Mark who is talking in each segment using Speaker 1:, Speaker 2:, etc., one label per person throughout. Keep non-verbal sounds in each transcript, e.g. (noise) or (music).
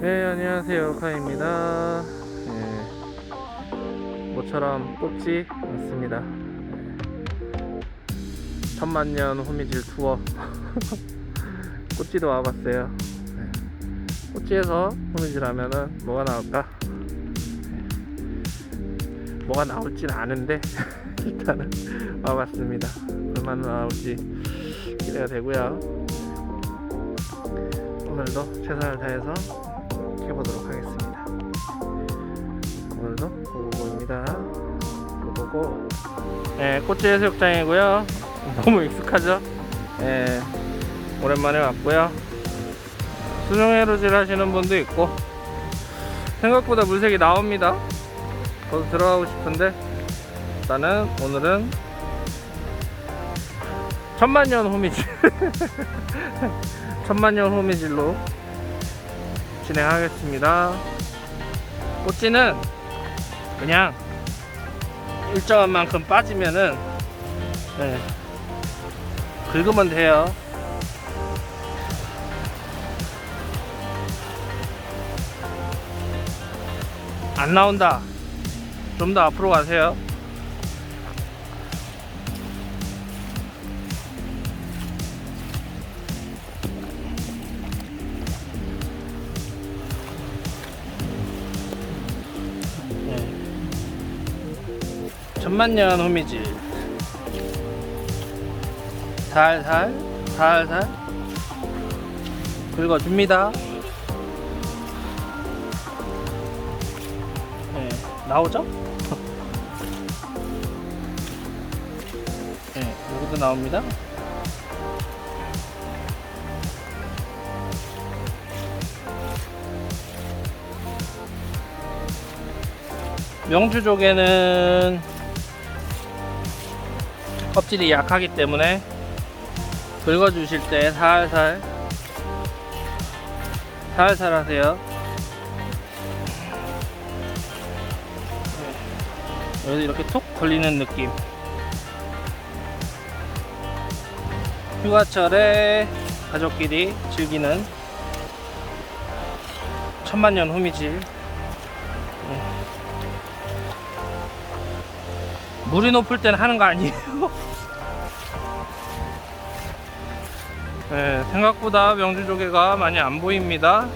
Speaker 1: 네, 안녕하세요. 카입니다. 네, 모처럼 꽃이 않습니다. 네. 천만년 호미질 투어. (laughs) 꽃지도 와봤어요. 네. 꽃지에서 호미질 하면은 뭐가 나올까? 네. 뭐가 나올진 아는데 (laughs) 일단은 와봤습니다. 얼마나 나올지 기대가 되고요. 오늘도 최선을 다해서 해보도록 하겠습니다. 오늘도 고고고입니다. 고고고. 네, 꽃지 해수욕장이고요. 너무 익숙하죠? 네, 오랜만에 왔고요. 수중해루질 하시는 분도 있고 생각보다 물색이 나옵니다. 저도 들어가고 싶은데 일단은 오늘은 천만 년 호미질 (laughs) 천만년 호미질로 진행하겠습니다. 꽃지는 그냥 일정한 만큼 빠지면은 네, 긁으면 돼요. 안 나온다. 좀 더 앞으로 가세요. 천만 년 호미질. 살살, 살살 긁어줍니다. 네, 나오죠? (laughs) 네, 여기도 나옵니다. 명주족에는 껍질이 약하기 때문에 긁어주실 때 살살 살살 하세요. 네. 여기 이렇게 톡 걸리는 느낌. 휴가철에 가족끼리 즐기는 천만년 호미질. 네. 물이 높을 때는 하는 거 아니에요? (laughs) 네, 생각보다 명주조개가 많이 안 보입니다.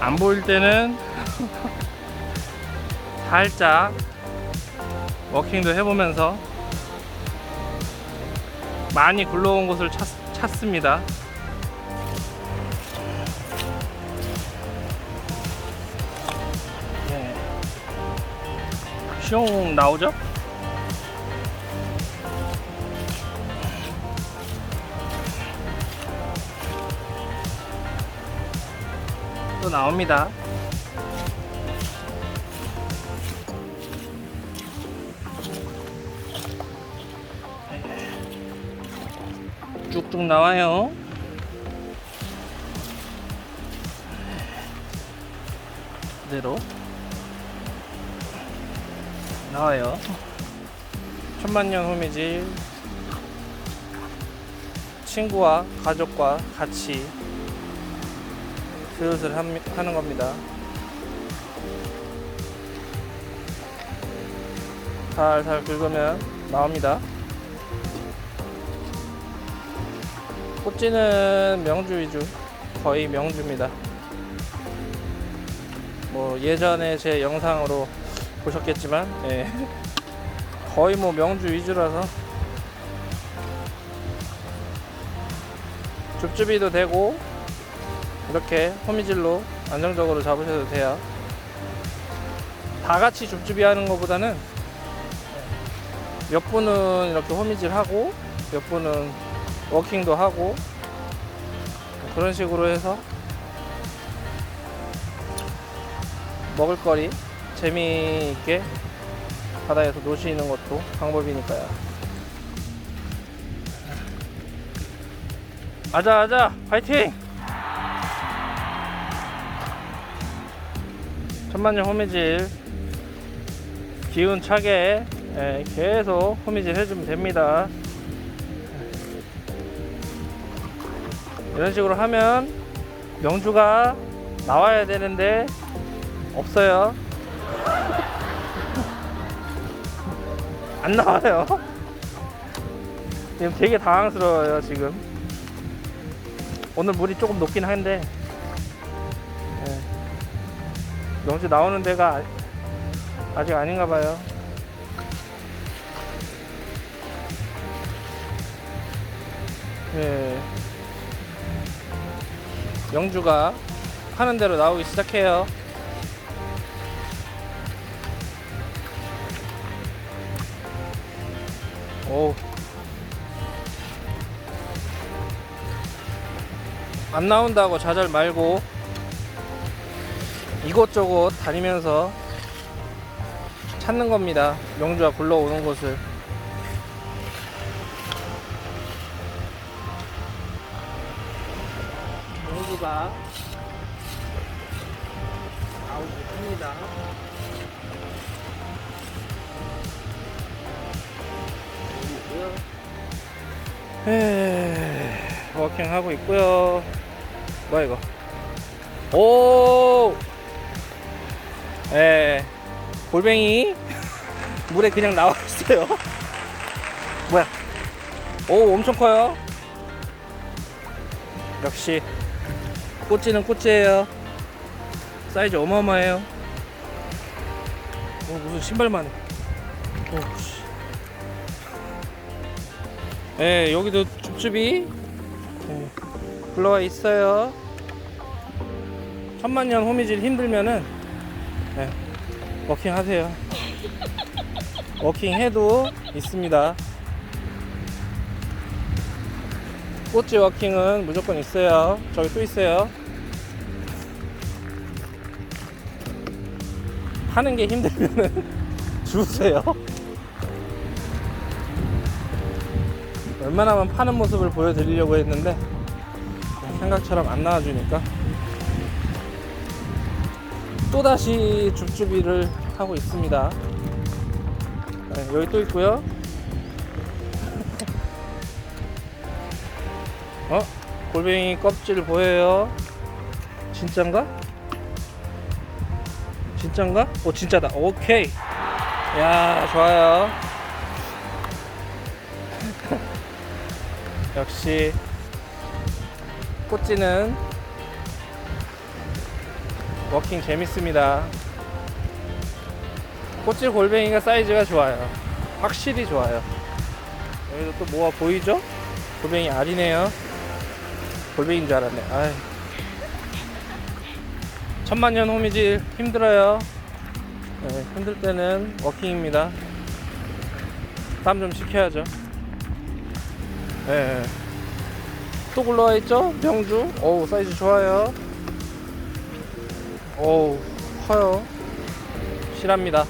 Speaker 1: 안 보일 때는 (laughs) 살짝 워킹도 해보면서 많이 굴러온 곳을 찾, 찾습니다. 네. 슝 나오죠? 나옵니다. 쭉쭉 나와요. 그대로 나와요. 천만년 호미질 친구와 가족과 같이 슬슬 함- 하는 겁니다. 살살 긁으면 나옵니다. 꽃지는 명주 위주, 거의 명주입니다. 뭐 예전에 제 영상으로 보셨겠지만, 예. (laughs) 거의 뭐 명주 위주라서 줍줍이도 되고 이렇게 호미질로 안정적으로 잡으셔도 돼요. 다 같이 줍줍이 하는 것보다는 몇 분은 이렇게 호미질 하고 몇 분은 워킹도 하고 그런 식으로 해서 먹을거리 재미있게 바다에서 노시는 것도 방법이니까요. 아자 아자 파이팅! 천만년 호미질 기운 차게 예, 계속 호미질 해주면 됩니다. 이런 식으로 하면 명주가 나와야 되는데 없어요. (laughs) 안 나와요. 지금 되게 당황스러워요 지금. 오늘 물이 조금 높긴 한데 명주 나오는 데가 아- 아직 아닌가 봐요. 예. 영주가 하는 대로 나오기 시작해요. 오. 안 나온다고 좌절 말고 이곳저곳 다니면서 찾는 겁니다. 명주가 굴러오는 곳을. 명주가 나오고 있습니다. 에이, 워킹 하고 있고요. 뭐야 이거? 오, 예, 골뱅이 물에 그냥 나와 있어요. 뭐야? 오, 엄청 커요. 역시 꼬찌는 꼬찌예요. 사이즈 어마어마해요. 오, 무슨 신발만 해. 오, 씨. 예, 여기도 줍줍이 예, 불러와 있어요. 천만년 호미질 힘들면은 예, 워킹 하세요. 워킹 해도 있습니다. 꽃지 워킹은 무조건 있어요. 저기 또 있어요. 하는 게 힘들면은 (laughs) 주세요. 웬만하면 파는 모습을 보여드리려고 했는데 생각처럼 안 나와주니까 또다시 줍줍이를 하고 있습니다 네, 여기 또 있고요 (laughs) 어? 골뱅이 껍질 보여요 진짠가? 진짠가? 오 진짜다 오케이 야 좋아요 (laughs) 역시 꽃찌는 워킹 재밌습니다. 꽃질 골뱅이가 사이즈가 좋아요. 확실히 좋아요. 여기도 또 뭐가 보이죠? 골뱅이 알이네요. 골뱅이인 줄 알았네. 아이. 천만년 호미질 힘들어요. 네, 힘들 때는 워킹입니다. 땀 좀 식혀야죠. 예. 또 굴러와 있죠? 명주. 어우, 사이즈 좋아요. 어우, 커요. 실합니다.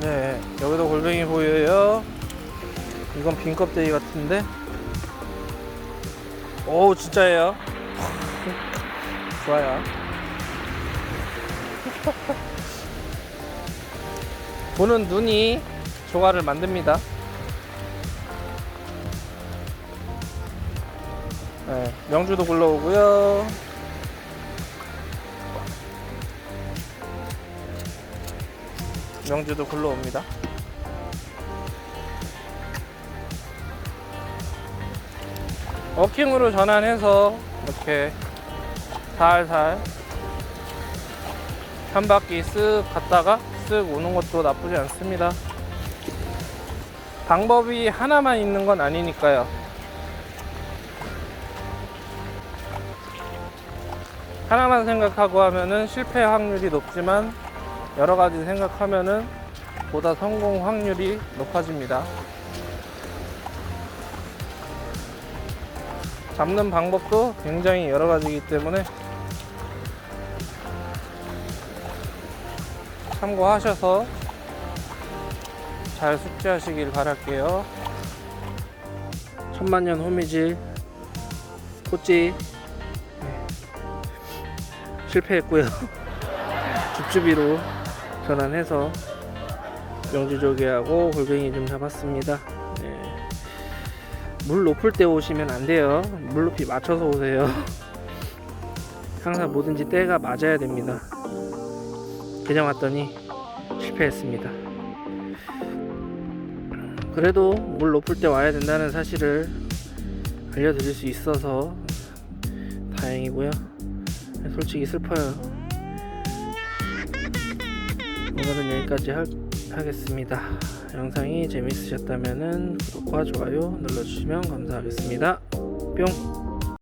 Speaker 1: 네, 여기도 골뱅이 보여요. 이건 빈 껍데기 같은데. 어우, 진짜예요. (laughs) 좋아요. (laughs) 보는 눈이 조화를 만듭니다. 네, 명주도 굴러오고요. 명주도 굴러옵니다. 워킹으로 전환해서 이렇게 살살 한 바퀴 쓱 갔다가 쓱 오는 것도 나쁘지 않습니다. 방법이 하나만 있는 건 아니니까요. 하나만 생각하고 하면은 실패 확률이 높지만 여러 가지 생각하면은 보다 성공 확률이 높아집니다. 잡는 방법도 굉장히 여러 가지이기 때문에 참고하셔서 잘 숙지하시길 바랄게요. 천만년 호미질 꽃지 네. 실패했고요. (laughs) 줍줍이로 전환해서 명주조개하고 골뱅이 좀 잡았습니다. 네. 물 높을 때 오시면 안 돼요. 물 높이 맞춰서 오세요. (laughs) 항상 뭐든지 때가 맞아야 됩니다. 그냥 왔더니 실패했습니다. 그래도 물 높을 때 와야 된다는 사실을 알려드릴 수 있어서 다행이고요. 솔직히 슬퍼요. 오늘은 여기까지 하, 하겠습니다. 영상이 재밌으셨다면 구독과 좋아요 눌러주시면 감사하겠습니다. 뿅!